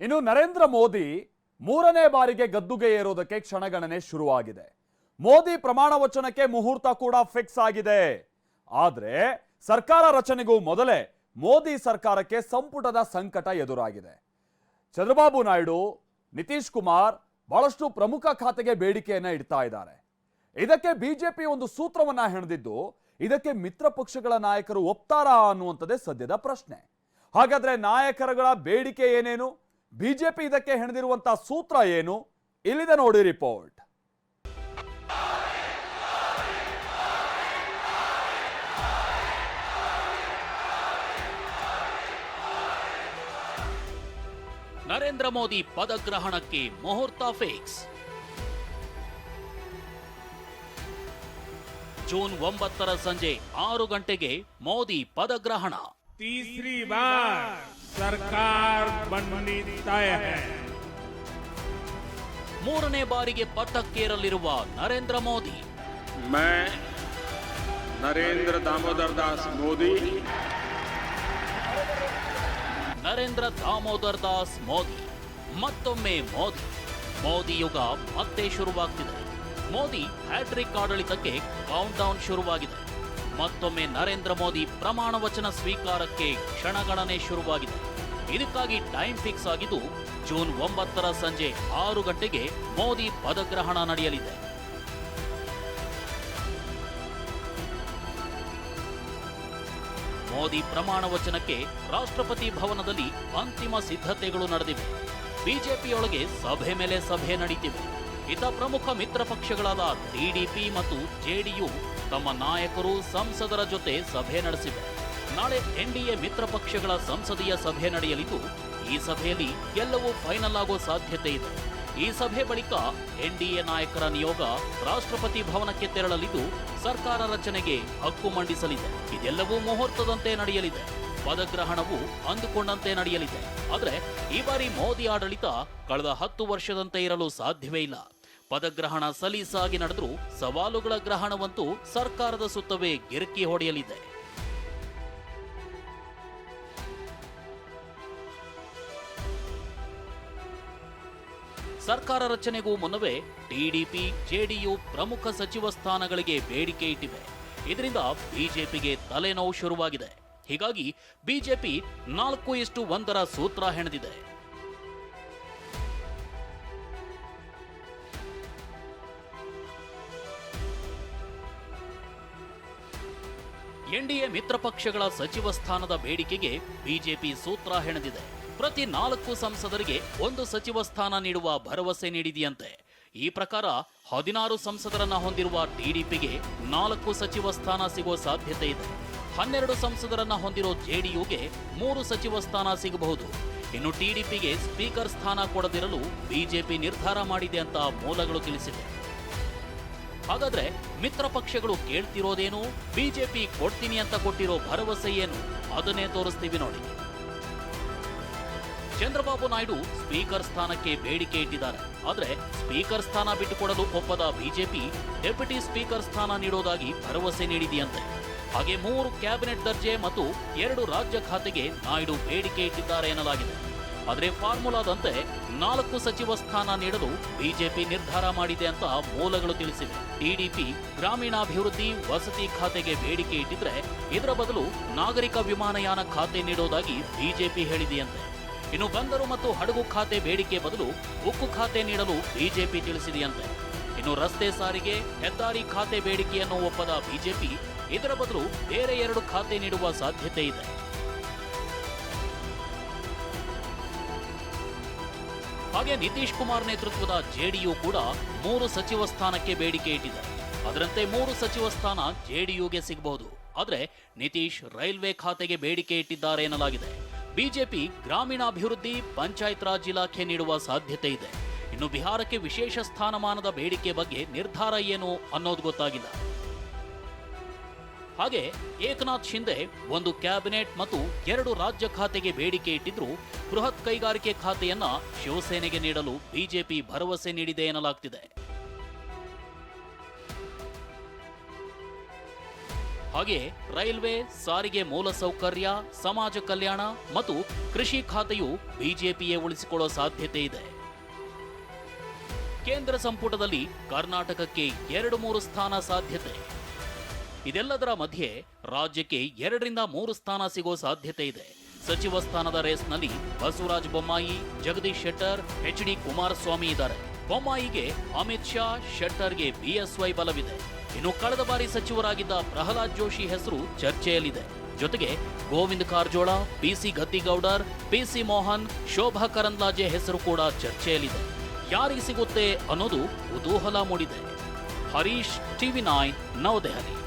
ಇನ್ನು ನರೇಂದ್ರ ಮೋದಿ ಮೂರನೇ ಬಾರಿಗೆ ಗದ್ದುಗೆ ಏರೋದಕ್ಕೆ ಕ್ಷಣಗಣನೆ ಶುರುವಾಗಿದೆ. ಮೋದಿ ಪ್ರಮಾಣ ವಚನಕ್ಕೆ ಮುಹೂರ್ತ ಕೂಡ ಫಿಕ್ಸ್ ಆಗಿದೆ. ಆದ್ರೆ ಸರ್ಕಾರ ರಚನೆಗೂ ಮೊದಲೇ ಮೋದಿ ಸರ್ಕಾರಕ್ಕೆ ಸಂಪುಟದ ಸಂಕಟ ಎದುರಾಗಿದೆ. ಚಂದ್ರಬಾಬು ನಾಯ್ಡು, ನಿತೀಶ್ ಕುಮಾರ್ ಬಹಳಷ್ಟು ಪ್ರಮುಖ ಖಾತೆಗೆ ಬೇಡಿಕೆಯನ್ನ ಇಡ್ತಾ ಇದ್ದಾರೆ. ಇದಕ್ಕೆ ಬಿಜೆಪಿ ಒಂದು ಸೂತ್ರವನ್ನ ಹೆಣದಿದ್ದು, ಇದಕ್ಕೆ ಮಿತ್ರ ಪಕ್ಷಗಳ ನಾಯಕರು ಒಪ್ತಾರಾ ಅನ್ನುವಂಥದ್ದೇ ಸದ್ಯದ ಪ್ರಶ್ನೆ. ಹಾಗಾದ್ರೆ ನಾಯಕರುಗಳ ಬೇಡಿಕೆ ಏನೇನು? ಬಿಜೆಪಿ ಇದಕ್ಕೆ ಹೆಣೆದಿರುವಂತಹ ಸೂತ್ರ ಏನು? ಇಲ್ಲಿದೆ ನೋಡಿ ರಿಪೋರ್ಟ್ ನರೇಂದ್ರ ಮೋದಿ ಪದಗ್ರಹಣಕ್ಕೆ ಮುಹೂರ್ತ ಫಿಕ್ಸ್ ಜೂನ್ ಒಂಬತ್ತರ ಸಂಜೆ ಆರು ಗಂಟೆಗೆ ಮೋದಿ ಪದಗ್ರಹಣ. तीसरी बार सरकार बननी तय है ಮೂರನೇ ಬಾರಿಗೆ ಪಟ್ಟಕ್ಕೇರಲಿರುವ ನರೇಂದ್ರ ಮೋದಿ मैं नरेंद्र दामोदर दास मोदी ನರೇಂದ್ರ ದಾಮೋದರ್ ದಾಸ್ ಮೋದಿ ಮತ್ತೊಮ್ಮೆ ಮೋದಿ ಮೋದಿ ಯುಗ ಮತ್ತೆ ಶುರುವಾಗ್ತಿದೆ ಮೋದಿ ಹ್ಯಾಟ್ರಿಕ್ ಆಡಳಿತಕ್ಕೆ ಕೌಂಟ್ ಡೌನ್ ಶುರುವಾಗಿದೆ ಮತ್ತೊಮ್ಮೆ ನರೇಂದ್ರ ಮೋದಿ ಪ್ರಮಾಣ ವಚನ ಸ್ವೀಕಾರಕ್ಕೆ ಕ್ಷಣಗಣನೆ ಶುರುವಾಗಿದೆ. ಇದಕ್ಕಾಗಿ ಟೈಮ್ ಫಿಕ್ಸ್ ಆಗಿದ್ದು, ಜೂನ್ ಒಂಬತ್ತರ ಸಂಜೆ ಆರು ಗಂಟೆಗೆ ಮೋದಿ ಪದಗ್ರಹಣ ನಡೆಯಲಿದೆ. ಮೋದಿ ಪ್ರಮಾಣ ವಚನಕ್ಕೆ ರಾಷ್ಟ್ರಪತಿ ಭವನದಲ್ಲಿ ಅಂತಿಮ ಸಿದ್ಧತೆಗಳು ನಡೆದಿವೆ. ಬಿಜೆಪಿಯೊಳಗೆ ಸಭೆ ಮೇಲೆ ಸಭೆ ನಡೀತಿವೆ. ಇತ ಪ್ರಮುಖ ಮಿತ್ರ ಪಕ್ಷಗಳಾದ ಟಿಡಿಪಿ ಮತ್ತು ಜೆಡಿಯು ತಮ್ಮ ನಾಯಕರು ಸಂಸದರ ಜೊತೆ ಸಭೆ ನಡೆಸಿವೆ. ನಾಳೆ ಎನ್ಡಿಎ ಮಿತ್ರ ಪಕ್ಷಗಳ ಸಂಸದೀಯ ಸಭೆ ನಡೆಯಲಿದ್ದು, ಈ ಸಭೆಯಲ್ಲಿ ಎಲ್ಲವೂ ಫೈನಲ್ ಆಗೋ ಸಾಧ್ಯತೆ ಇದೆ. ಈ ಸಭೆ ಬಳಿಕ ಎನ್ಡಿಎ ನಾಯಕರ ನಿಯೋಗ ರಾಷ್ಟ್ರಪತಿ ಭವನಕ್ಕೆ ತೆರಳಲಿದ್ದು, ಸರ್ಕಾರ ರಚನೆಗೆ ಹಕ್ಕು ಮಂಡಿಸಲಿದೆ. ಇದೆಲ್ಲವೂ ಮುಹೂರ್ತದಂತೆ ನಡೆಯಲಿದೆ. ಪದಗ್ರಹಣವು ಅಂದುಕೊಂಡಂತೆ ನಡೆಯಲಿದೆ. ಆದರೆ, ಈ ಬಾರಿ ಮೋದಿ ಆಡಳಿತ ಕಳೆದ ಹತ್ತು ವರ್ಷದಂತೆ ಇರಲು ಸಾಧ್ಯವೇ ಇಲ್ಲ. ಪದಗ್ರಹಣ ಸಲೀಸಾಗಿ ನಡೆದರೂ ಸವಾಲುಗಳ ಗ್ರಹಣವಂತೂ ಸರ್ಕಾರದ ಸುತ್ತವೇ ಗಿರಕಿ ಹೊಡೆಯಲಿದೆ. ಸರ್ಕಾರ ರಚನೆಗೂ ಮುನ್ನವೇ ಟಿಡಿಪಿ ಜೆಡಿಯು ಪ್ರಮುಖ ಸಚಿವ ಸ್ಥಾನಗಳಿಗೆ ಬೇಡಿಕೆ ಇಟ್ಟಿವೆ. ಇದರಿಂದ ಬಿಜೆಪಿಗೆ ತಲೆನೋವು ಶುರುವಾಗಿದೆ. ಹೀಗಾಗಿ ಬಿಜೆಪಿ ನಾಲ್ಕು ಇಷ್ಟು ಒಂದರ ಸೂತ್ರ ಹೆಣೆದಿದೆ. ಎನ್ಡಿಎ ಮಿತ್ರ ಪಕ್ಷಗಳ ಸಚಿವ ಸ್ಥಾನದ ಬೇಡಿಕೆಗೆ ಬಿಜೆಪಿ ಸೂತ್ರ ಹೆಣೆದಿದೆ. ಪ್ರತಿ ನಾಲ್ಕು ಸಂಸದರಿಗೆ ಒಂದು ಸಚಿವ ಸ್ಥಾನ ನೀಡುವ ಭರವಸೆ ನೀಡಿದೆಯಂತೆ. ಈ ಪ್ರಕಾರ ಹದಿನಾರು ಸಂಸದರನ್ನ ಹೊಂದಿರುವ ಟಿಡಿಪಿಗೆ ನಾಲ್ಕು ಸಚಿವ ಸ್ಥಾನ ಸಿಗುವ ಸಾಧ್ಯತೆ ಇದೆ. ಹನ್ನೆರಡು ಸಂಸದರನ್ನ ಹೊಂದಿರೋ ಜೆಡಿಯುಗೆ ಮೂರು ಸಚಿವ ಸ್ಥಾನ ಸಿಗಬಹುದು. ಇನ್ನು ಟಿಡಿಪಿಗೆ ಸ್ಪೀಕರ್ ಸ್ಥಾನ ಕೊಡದಿರಲು ಬಿಜೆಪಿ ನಿರ್ಧಾರ ಮಾಡಿದೆ ಅಂತ ಮೂಲಗಳು ತಿಳಿಸಿವೆ. ಹಾಗಾದ್ರೆ ಮಿತ್ರ ಪಕ್ಷಗಳು ಕೇಳ್ತಿರೋದೇನು? ಬಿಜೆಪಿ ಕೊಡ್ತೀನಿ ಅಂತ ಕೊಟ್ಟಿರೋ ಭರವಸೆ ಏನು? ಅದನ್ನೇ ತೋರಿಸ್ತೀವಿ ನೋಡಿ. ಚಂದ್ರಬಾಬು ನಾಯ್ಡು ಸ್ಪೀಕರ್ ಸ್ಥಾನಕ್ಕೆ ಬೇಡಿಕೆ ಇಟ್ಟಿದ್ದಾರೆ. ಆದ್ರೆ ಸ್ಪೀಕರ್ ಸ್ಥಾನ ಬಿಟ್ಟುಕೊಡಲು ಒಪ್ಪದ ಬಿಜೆಪಿ ಡೆಪ್ಯೂಟಿ ಸ್ಪೀಕರ್ ಸ್ಥಾನ ನೀಡೋದಾಗಿ ಭರವಸೆ ನೀಡಿದೆಯಂತೆ. ಹಾಗೆ ಮೂರು ಕ್ಯಾಬಿನೆಟ್ ದರ್ಜೆ ಮತ್ತು ಎರಡು ರಾಜ್ಯ ಖಾತೆಗೆ ನಾಯ್ಡು ಬೇಡಿಕೆ ಇಟ್ಟಿದ್ದಾರೆ ಎನ್ನಲಾಗಿದೆ. ಆದರೆ ಫಾರ್ಮುಲಾದಂತೆ ನಾಲ್ಕು ಸಚಿವ ಸ್ಥಾನ ನೀಡಲು ಬಿಜೆಪಿ ನಿರ್ಧಾರ ಮಾಡಿದೆ ಅಂತ ಮೂಲಗಳು ತಿಳಿಸಿವೆ. ಟಿಡಿಪಿ ಗ್ರಾಮೀಣಾಭಿವೃದ್ಧಿ ವಸತಿ ಖಾತೆಗೆ ಬೇಡಿಕೆ ಇಟ್ಟಿದ್ರೆ ಇದರ ಬದಲು ನಾಗರಿಕ ವಿಮಾನಯಾನ ಖಾತೆ ನೀಡೋದಾಗಿ ಬಿಜೆಪಿ ಹೇಳಿದೆಯಂತೆ. ಇನ್ನು ಬಂದರು ಮತ್ತು ಹಡಗು ಖಾತೆ ಬೇಡಿಕೆ ಬದಲು ಉಕ್ಕು ಖಾತೆ ನೀಡಲು ಬಿಜೆಪಿ ತಿಳಿಸಿದೆಯಂತೆ. ಇನ್ನು ರಸ್ತೆ ಸಾರಿಗೆ, ಹೆದ್ದಾರಿ ಖಾತೆ ಬೇಡಿಕೆಯನ್ನು ಒಪ್ಪದ ಬಿಜೆಪಿ ಇದರ ಬದಲು ಬೇರೆ ಎರಡು ಖಾತೆ ನೀಡುವ ಸಾಧ್ಯತೆ ಇದೆ. ಹಾಗೆ ನಿತೀಶ್ ಕುಮಾರ್ ನೇತೃತ್ವದ ಜೆಡಿಯು ಕೂಡ ಮೂರು ಸಚಿವ ಸ್ಥಾನಕ್ಕೆ ಬೇಡಿಕೆ ಇಟ್ಟಿದೆ. ಅದರಂತೆ ಮೂರು ಸಚಿವ ಸ್ಥಾನ ಜೆಡಿಯುಗೆ ಸಿಗಬಹುದು ಆದರೆ ನಿತೀಶ್ ರೈಲ್ವೆ ಖಾತೆಗೆ ಬೇಡಿಕೆ ಇಟ್ಟಿದ್ದಾರೆ ಎನ್ನಲಾಗಿದೆ. ಬಿಜೆಪಿ ಗ್ರಾಮೀಣಾಭಿವೃದ್ಧಿ, ಪಂಚಾಯತ್ ರಾಜ್ ಇಲಾಖೆ ನೀಡುವ ಸಾಧ್ಯತೆ ಇದೆ. ಇನ್ನು ಬಿಹಾರಕ್ಕೆ ವಿಶೇಷ ಸ್ಥಾನಮಾನದ ಬೇಡಿಕೆ ಬಗ್ಗೆ ನಿರ್ಧಾರ ಏನು ಅನ್ನೋದು ಗೊತ್ತಾಗಿಲ್ಲ. ಹಾಗೆ ಏಕನಾಥ್ ಶಿಂದೆ ಒಂದು ಕ್ಯಾಬಿನೆಟ್ ಮತ್ತು ಎರಡು ರಾಜ್ಯ ಖಾತೆಗೆ ಬೇಡಿಕೆ ಇಟ್ಟಿದ್ರು ಬೃಹತ್ ಕೈಗಾರಿಕೆ ಖಾತೆಯನ್ನ ಶಿವಸೇನೆಗೆ ನೀಡಲು ಬಿಜೆಪಿ ಭರವಸೆ ನೀಡಿದೆ ಎನ್ನಲಾಗ್ತಿದೆ. ಹಾಗೆ ರೈಲ್ವೆ, ಸಾರಿಗೆ ಮೂಲಸೌಕರ್ಯ ಸಮಾಜ ಕಲ್ಯಾಣ ಮತ್ತು ಕೃಷಿ ಖಾತೆಯು ಬಿಜೆಪಿಯೇ ಉಳಿಸಿಕೊಳ್ಳುವ ಸಾಧ್ಯತೆ ಇದೆ. ಕೇಂದ್ರ ಸಂಪುಟದಲ್ಲಿ ಕರ್ನಾಟಕಕ್ಕೆ ಎರಡು ಮೂರು ಸ್ಥಾನ ಸಾಧ್ಯತೆ. ಇದೆಲ್ಲದರ ಮಧ್ಯೆ ರಾಜ್ಯಕ್ಕೆ ಎರಡರಿಂದ ಮೂರು ಸ್ಥಾನ ಸಿಗೋ ಸಾಧ್ಯತೆ ಇದೆ. ಸಚಿವ ಸ್ಥಾನದ ರೇಸ್ನಲ್ಲಿ ಬಸವರಾಜ ಬೊಮ್ಮಾಯಿ, ಜಗದೀಶ್ ಶೆಟ್ಟರ್ ಎಚ್ ಡಿ ಕುಮಾರಸ್ವಾಮಿ ಇದ್ದಾರೆ. ಬೊಮ್ಮಾಯಿಗೆ ಅಮಿತ್ ಶಾ, ಶೆಟ್ಟರ್ಗೆ ಬಿಎಸ್ವೈ ಬಲವಿದೆ. ಇನ್ನು ಕಳೆದ ಬಾರಿ ಸಚಿವರಾಗಿದ್ದ ಪ್ರಹ್ಲಾದ್ ಜೋಶಿ ಹೆಸರು ಚರ್ಚೆಯಲ್ಲಿದೆ. ಜೊತೆಗೆ ಗೋವಿಂದ ಕಾರಜೋಳ, ಪಿಸಿ ಗದ್ದಿಗೌಡರ್, ಪಿಸಿ ಮೋಹನ್, ಶೋಭಾ ಕರಂದ್ಲಾಜೆ ಹೆಸರು ಕೂಡ ಚರ್ಚೆಯಲ್ಲಿದೆ. ಯಾರಿಗೆ ಸಿಗುತ್ತೆ ಅನ್ನೋದು ಕುತೂಹಲ ಮೂಡಿದೆ. Harish, TV nine New Delhi.